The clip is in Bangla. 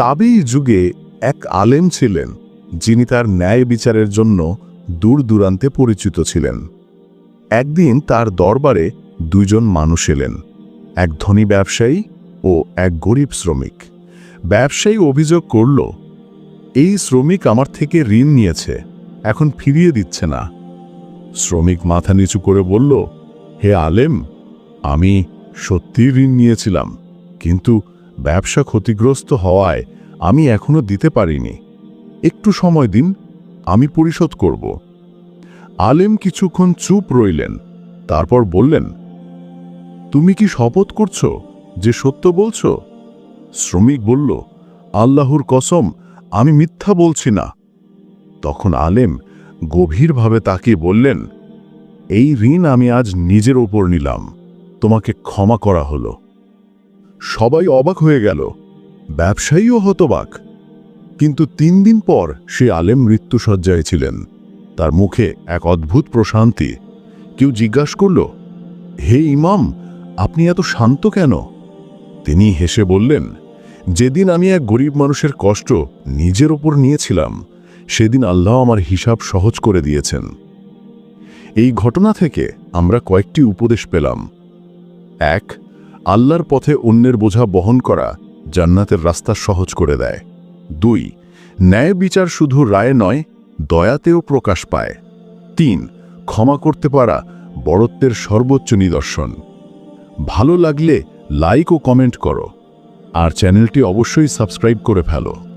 তাবেই যুগে এক আলেম ছিলেন, যিনি তার ন্যায় বিচারের জন্য দূর দূরান্তে পরিচিত ছিলেন। একদিন তার দরবারে দুজন মানুষ এলেন, এক ধনী ব্যবসায়ী ও এক গরিব শ্রমিক। ব্যবসায়ী অভিযোগ করল, এই শ্রমিক আমার থেকে ঋণ নিয়েছে, এখন ফিরিয়ে দিচ্ছে না। শ্রমিক মাথা নিচু করে বলল, হে আলেম, আমি সত্যি ঋণ নিয়েছিলাম, কিন্তু ব্যবসা ক্ষতিগ্রস্ত হওয়ায় আমি এখনও দিতে পারিনি। একটু সময় দিন, আমি পরিশোধ করব। আলেম কিছুক্ষণ চুপ রইলেন, তারপর বললেন, তুমি কি শপথ করছ যে সত্য বলছ? শ্রমিক বলল, আল্লাহর কসম, আমি মিথ্যা বলছি না। তখন আলেম গভীরভাবে তাকিয়ে বললেন, এই ঋণ আমি আজ নিজের ওপর নিলাম, তোমাকে ক্ষমা করা হলো। সবাই অবাক হয়ে গেল। ব্যবসায়ীও হতবাক। কিন্তু তিন দিন পর সে আলেম মৃত্যুসজ্জায় ছিলেন। তার মুখে এক অদ্ভুত প্রশান্তি। কেউ জিজ্ঞাসা করল, হে ইমাম, আপনি এত শান্ত কেন? তিনি হেসে বললেন, যেদিন আমি এক গরিব মানুষের কষ্ট নিজের ওপর নিয়েছিলাম, সেদিন আল্লাহ আমার হিসাব সহজ করে দিয়েছেন। এই ঘটনা থেকে আমরা কয়েকটি উপদেশ পেলাম। এক আল্লাহর পথে অন্যের বোঝা বহন করা জান্নাতের রাস্তা সহজ করে দেয়। দুই, ন্যায় বিচার শুধু রায় নয়, দয়াতেও প্রকাশ পায়। তিন, ক্ষমা করতে পারা বড়ত্বের সর্বোচ্চ নিদর্শন। ভালো লাগলে লাইক ও কমেন্ট করো। আর চ্যানেলটি অবশ্যই সাবস্ক্রাইব করে ফেলো।